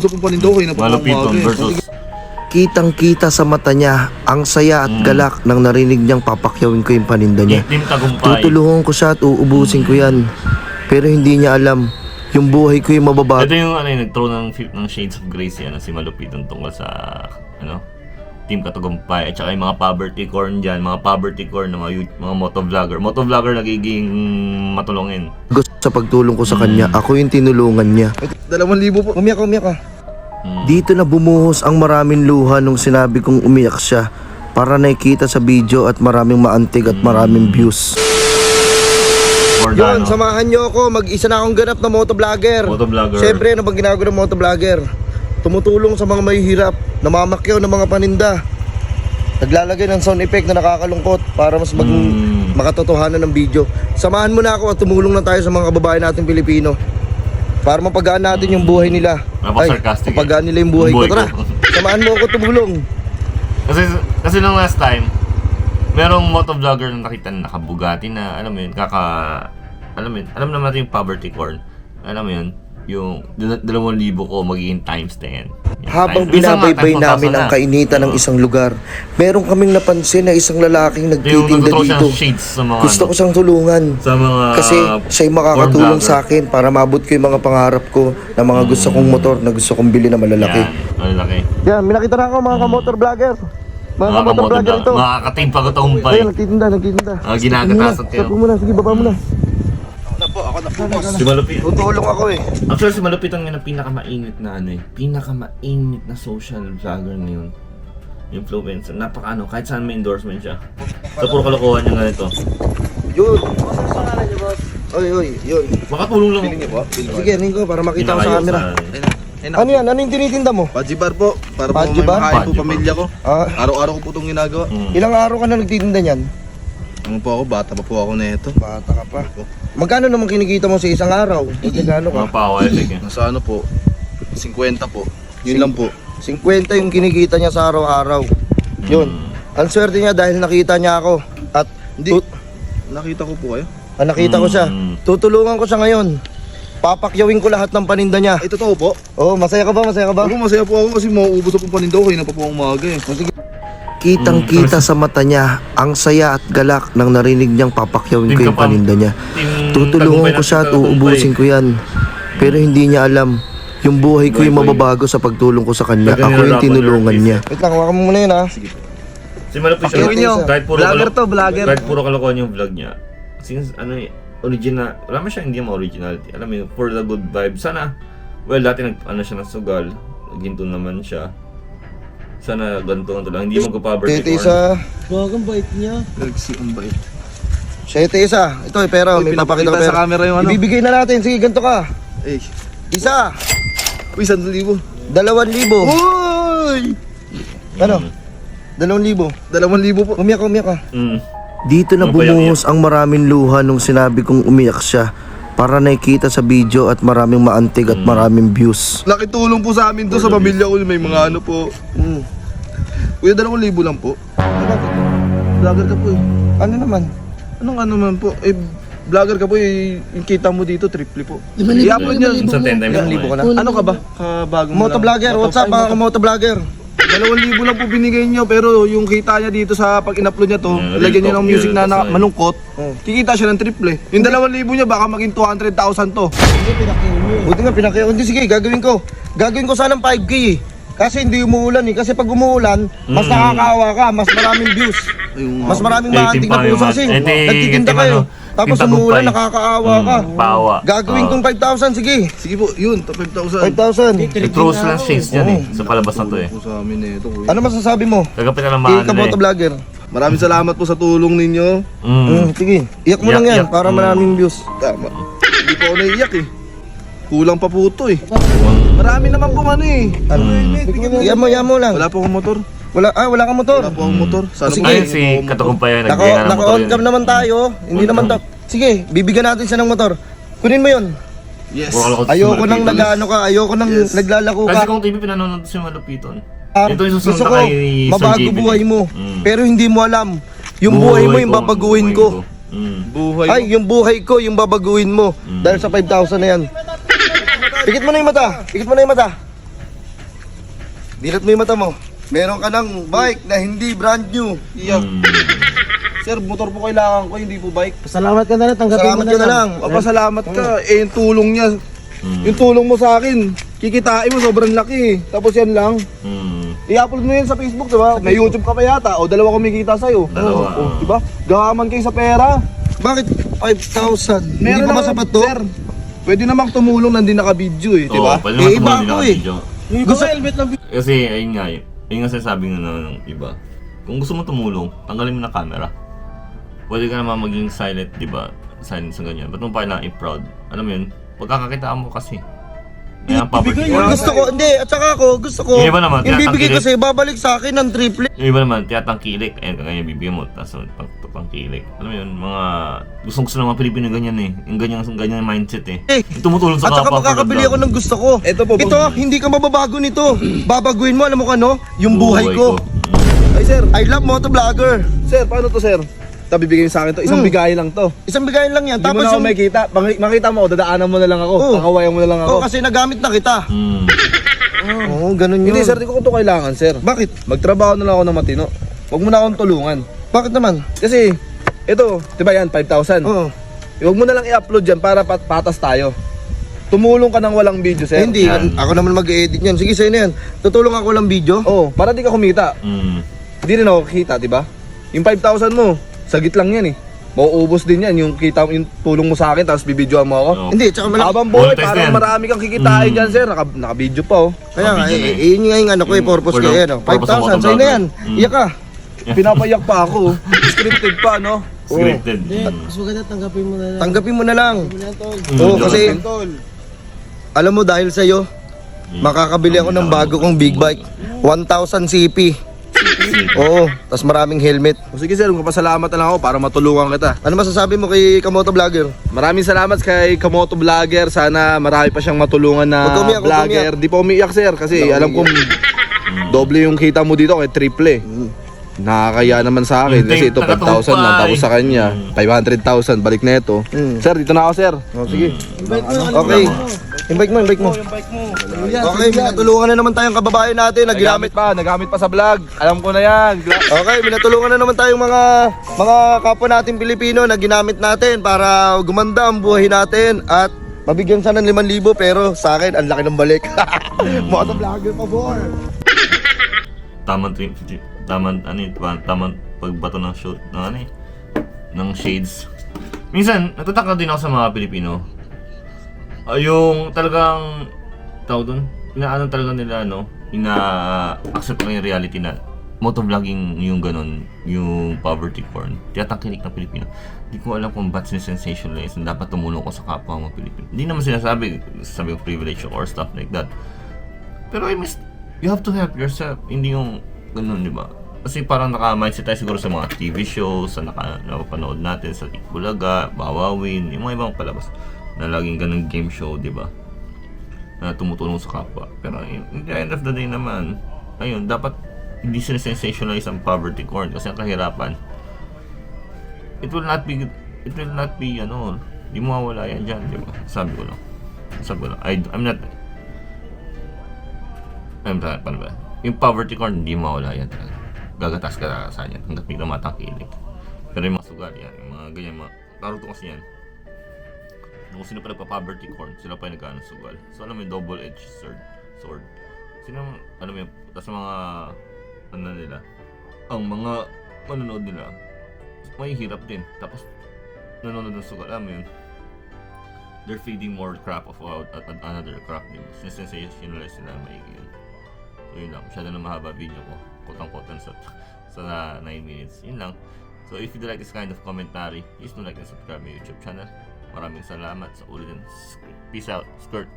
Sa pong panindaw kayo na po Malupiton versus Kitang-kita sa mata niya ang saya at galak nang narinig niyang papakyawin ko yung paninda niya. Team Tagumpay. Tutulungan ko siya at uubusin ko yan. Pero hindi niya alam, yung buhay ko yung mababago. Ito yung ano yung nag-throw ng, ng Shades of Grace yan, si Malupiton tungkol sa ano Team Katagumpay at saka yung mga poverty corn dyan, mga poverty corn ng mga, yu- mga motovlogger. Motovlogger nagiging matulungin. sa pagtulong ko sa kanya. Ako yung tinulungan niya. Dalawang libo po. Umiyak, umiyak ka. Mm. Dito na bumuhos ang maraming luha nung sinabi kong umiyak siya para nakikita sa video at maraming maantig at maraming views. Or Yun, ano, samahan niyo ako. Mag-isa na akong ganap na motovlogger. Motovlogger. Siyempre, ano bang ginagawa ng motovlogger? Tumutulong sa mga mahihirap, namamakyaw ng mga paninda. Naglalagay ng sound effect na nakakalungkot para mas mag Mm. makatotohanan ng video. Samahan mo na ako at tumulong na tayo sa mga kababayan natin Pilipino. Para mapagaan natin yung buhay nila. Napaka-sarcastic eh. mapagaan nila yung buhay, ko. Tara, samahan mo ako tumulong. Kasi kasi nung last time, merong motovlogger na nakita na nakabugati na, alam mo yun, kaka alam mo yun, alam naman natin yung poverty corn. Alam mo yun, yung dal- dalawang libo ko magiging times 10. Yung Habang nga, binabaybay times 1,000 namin ang na. kainitan ng isang lugar, meron kaming napansin na isang lalaking nagtitinda dito. sa mga Gusto ko ano, siyang tulungan. sa mga Kasi siya yung makakatulong sa akin para maabot ko yung mga pangarap ko na mga gusto kong motor na gusto kong bili na malalaki. Yan, malalaki. Yan, minakita na ako mga kamotor vlogger. Mga kamotor vlogger ito. Mga ka-team pagkatagumpay. Ayun, nagtitinda, nagtitinda. Ah, ginagatasat Sige kayo. muna, sige, baba muna. Po, ako na po, boss. Si Malupit. Tutulong ako eh. Actually, si Malupit ang yung pinakamainit na ano eh. Pinakamainit na social vlogger ngayon. Influencer. Napaka ano, kahit saan may endorsement siya. Sa puro kalokohan niya ganito. Yun. Oy, oy, yun. Makatulong lang. Piling niyo po? Sige, Ningo, para makita ko sa camera. Ayun Ano yan? Ano yung tinitinda mo? Paji bar po. Para po may makain po pamilya ko. Ah, Araw-araw ko po itong ginagawa. Mm. ilang araw ka na nagtitinda niyan? Ano po ako, bata pa po ako na ito. Bata ka pa. Magkano naman kinikita mo sa isang araw? Magkano ka? Mga pawa, sige. Nasa ano po, 50 po. Yun lang po. 50 yung kinikita niya sa araw-araw. Yun. Mm. Ang swerte niya dahil nakita niya ako. At Hindi. tut- Nakita ko po kayo. ah, nakita ko siya. Mm. Tutulungan ko siya ngayon. Papakyawin ko lahat ng paninda niya. Ay, totoo po. Oh, masaya ka ba? Masaya ka ba? Ako masaya po ako kasi mauubos ako panindaw kayo na pa po ang umaga eh. Kitang-kita sa mata niya ang saya at galak nang narinig niyang papakyawin ko yung paninda niya. Tutulungan ko siya at uubusin ko yan. Pero hindi niya alam, yung buhay ko yung mababago sa pagtulong ko sa kanya. Ako yung tinulungan niya. Wait lang, hawakan mo muna yun ha. Si Malupit Pakyawin niyo. Kahit puro Vlogger to, vlogger. Kahit puro kalokohan yung vlog niya. Since ano eh, original, wala man siya hindi mo originality. Alam mo yun, for the good vibe. Sana, well, dati nag, ano siya ng sugal. Ginto naman siya. Sana ganito ganito lang. Hindi magpa-poverty Tete corn. isa. Nagsi ang bait. Siyete isa. Ito eh, pero Uy, may papakita ko pinapakita pero. sa camera yung ano. Ibibigay na natin. Sige, ganito ka. Eh, Isa. uy, 1,000. Dalawan libo. Uy! Ano? Dalawang libo. 2,000 po. Umiyak ka, umiyak ka. Mm. Dito na Ano bumuhos ang maraming luha nung sinabi kong umiyak siya para nakikita sa video at maraming maantig at maraming views. Nakitulong po sa amin to sa pamilya ko. May mga ano po. Mm. Kuya, 2,000 lang po. Vlogger ka po eh. Ano naman? Anong ano man po? Eh, vlogger ka po eh. Yung kita mo dito, triple po. I-upload niya. Minsan 10 times Ilang libo ka na? Ano ka ba? Kabagong mo lang. Motovlogger, what's up mga motovlogger? Dalawang libo lang po binigay niyo pero yung kita niya dito sa pag in-upload niya to, Yeah, lagyan niya ng music yun, na, na tas, malungkot, Oh. kikita siya ng triple. Yung dalawang libo niya baka maging 200,000 to. Buti nga pinakaya. Hindi sige, gagawin ko. Gagawin ko sanang 5k eh. Kasi hindi umuulan eh. Kasi pag umuulan, mas Mm. nakakaawa ka, mas maraming views. Ayun nga. Mas maraming Eh, maantig na puso yung kasi. eh, Nagtitinda kayo. ano, Tapos umuulan, nakakaawa ka. Pawa. Gagawin kong 5,000, sige. Sige po, yun, to 5,000. 5,000. I-throws lang shades dyan eh. Sa palabas na to eh. Po sa amin eh, ito kuya. Ano masasabi mo? Kagapit na lang Kay ano eh. Kamotovlogger. Maraming salamat po sa tulong ninyo. Mm. Mm, sige. Iyak mo Iyak, lang yan iyak. para Mm. maraming views. Tama. Hindi po ako naiiyak eh. Kulang pa po ito eh. Marami naman po ano eh. Ano? Mo, iyak mo lang. Wala po akong motor. Wala, ah, wala kang motor. Wala po akong motor. Sana Sige. Ayun si motor. Katagumpay Naka, nagbigay ng motor naka-on yun. cam naman tayo. Hindi naman to. Sige, bibigyan natin siya ng motor. Kunin mo yun. Yes. Ayoko nang nag-ano ka, ayoko nang Yes. naglalako ka. Kasi kung TV pinanonood si Malupiton. Ah, Ito yung susunod gusto na kay Sir mabago JB. buhay mo. Mm. Pero hindi mo alam. Yung buhay, mo, yung ko, babaguhin buhay ko. Mm. Buhay Ay, yung buhay ko, yung babaguhin mo. Mm. Dahil sa 5,000 na yan. Pikit mo na yung mata. Pikit mo na yung mata. Dilat mo yung mata mo. Meron ka ng bike na hindi brand new. Iyak. Mm. Sir, motor po kailangan ko, hindi po bike. Salamat ka na lang, tanggapin Salamat mo na ka na lang. lang. Papasalamat ka. Eh, yung tulong niya. Mm. Yung tulong mo sa akin. Kikitain mo, sobrang laki. Tapos yan lang. Mm. I-upload mo yan sa Facebook, di ba? May YouTube ka pa yata. O, dalawa kumikita sa'yo. Dalawa, O, di ba? Gawaman kayo sa pera. Bakit 5,000? Hindi pa naman- masapat to? Sir, pwede namang tumulong nandun naka-video eh, di ba? Oo, pwede Eh, naman iba tumulong din ako eh. video. Yung Gusto- helmet lang. Kasi, ayun nga, yun yung nga sinasabi nga ng iba. Kung gusto mo tumulong, tanggalin mo na camera. Pwede ka naman maging silent, di ba? Silent sa ganyan. Ba't mo pa kailangan i-proud? Alam mo yun, pagkakakitaan mo kasi. Kaya ang mo. Gusto ko, hindi. At saka ako, gusto ko. Yung iba naman, Yung bibigay tinatanggil. kasi, babalik sa akin ng triple. Yung iba naman, tiyatangkilik. Ayun, kaya bibigyan mo. Tapos pang, pangkilik. Alam mo yun, mga... Gustong gusto ng mga Pilipino ganyan eh. Yung ganyan, ganyan mindset eh. Eh, Tumutulong sa At saka kapwa. makakabili ako ng gusto ko. Ito po, Ito, hindi ka mababago nito. Babaguhin mo, alam mo ka no? Yung buhay, ko. Ay, sir. I love motovlogger. Sir, paano to, sir? Ito, bibigyan sa akin to. Isang Hmm. bigayan lang to. Isang bigayan lang yan. Hindi mo Tapos na ako yung... makita. Pang- makita mo, dadaanan mo na lang ako. Oo. Kakawayan mo na lang ako. Oh, kasi nagamit na kita. Mm. Oo, ganun yun. Hindi, sir, di ko to kailangan, sir. Bakit? Magtrabaho na lang ako ng matino. Huwag mo na akong tulungan. Bakit naman? Kasi, ito, di ba yan, 5,000. Oo. Huwag mo na lang i-upload yan para pat patas tayo. Tumulong ka ng walang video, sir. Eh, hindi, Yan. ako naman mag-edit yan. Sige, sa'yo na yan. Tutulong ako lang video. Oo, para di ka kumita. Mm. Hindi rin ako kita, di ba? Yung 5,000 mo, sagit lang yan eh. Mauubos din yan, yung kita yung tulong mo sa akin, tapos bibidyoan mo ako. Oo. Hindi, tsaka malaki. Habang buhay, Monetize parang yan. marami kang kikitain Mm. dyan, sir. Naka, naka-video pa, oh. Kaya nga, Video eh, na yun nga yung ano ko, eh, Yung purpose ko, purpose of 5,000, sa'yo na yan. Mm. Iyak ka. Pinapayak pa ako. Scripted pa, no? Scripted. Hindi, Mm. mas maganda tanggapin mo na lang. Tanggapin mo na lang. Tanggapin mo na lang, tol. Mm, Oo, kasi, Tol. alam mo, dahil sa'yo, Mm. makakabili ako ng bago kong big bike. 1,000 CP. Oo, tas maraming helmet. O sige, sir, magpasalamat na lang ako para matulungan kita. Ano masasabi mo kay Kamoto Vlogger? Maraming salamat kay Kamoto Vlogger. Sana marami pa siyang matulungan na Huwag ka umiyak, huwag ka vlogger. Di pa umiiyak, sir. Kasi alam kong doble yung kita mo dito kay triple eh. Nakakaya naman sa akin kasi ito 5,000 lang tapos sa kanya 500,000 balik na ito. Mm. Sir, dito na ako, sir. Oh, sige. Invite mo, Okay. Invite mo, invite mo. yung bike mo. Okay, minatulungan na naman tayong kababayan natin. Naginamit Nagamit pa, nagamit pa sa vlog. Alam ko na yan. Gla- Okay, minatulungan na naman tayong mga mga kapwa natin Pilipino na ginamit natin para gumanda ang buhay natin at mabigyan sana ng 5,000 pero sa akin ang laki ng balik. Moto vlogger pa bor. Tamang trim, tamang ano yun, pa- tamang pagbato ng shoot, ng ano eh, ng shades. Minsan, natatakot din ako sa mga Pilipino. Ah, yung talagang, tawag doon, inaano talaga nila, no, ina-accept lang yung reality na motovlogging yung ganun, yung poverty porn. Tiyatangkilik ng Pilipino. Hindi ko alam kung ba't sinasensationalize na dapat tumulong ko sa kapwa mga Pilipino. Hindi naman sinasabi, sabi ko privilege or stuff like that. Pero I miss, you have to help yourself. Hindi yung ganun, di ba? Kasi parang naka-mindset tayo siguro sa mga TV shows, sa naka, napapanood natin sa Bulaga, Bawawin, yung mga ibang palabas na laging ganun game show, di ba? Na tumutulong sa kapwa. Pero in the end of the day naman, ayun, dapat hindi sila sensationalize ang poverty corn kasi ang kahirapan. It will not be, it will not be, ano, di mo mawala yan dyan, di ba? Sabi ko lang. Sabi ko lang. I, I'm not, ano ba, paano ba? Yung poverty corn, hindi mawala yan talaga. Gagatas ka sa yan hanggat may tumatangkilik. Pero yung mga sugal yan, yung mga ganyan, mga, naruto kasi yan. Kung sino pa nagpa-poverty corn, sila pa yung nagkaano sugal. So alam mo yung double-edged sword. sword. Sino, alam mo yung, tapos mga, ano nila, ang mga manonood nila, may hirap din. Tapos, nanonood ng sugal, alam mo yun, they're feeding more crap of uh, another crap din. Sinesensationalize sila ang maigi yun. So yun lang, masyado na mahaba video ko. Kutang-kutan sa, sa 9 minutes. Yun lang. So if you like this kind of commentary, please do like and subscribe my YouTube channel. Maraming salamat sa ulitin. Peace out. Skirt.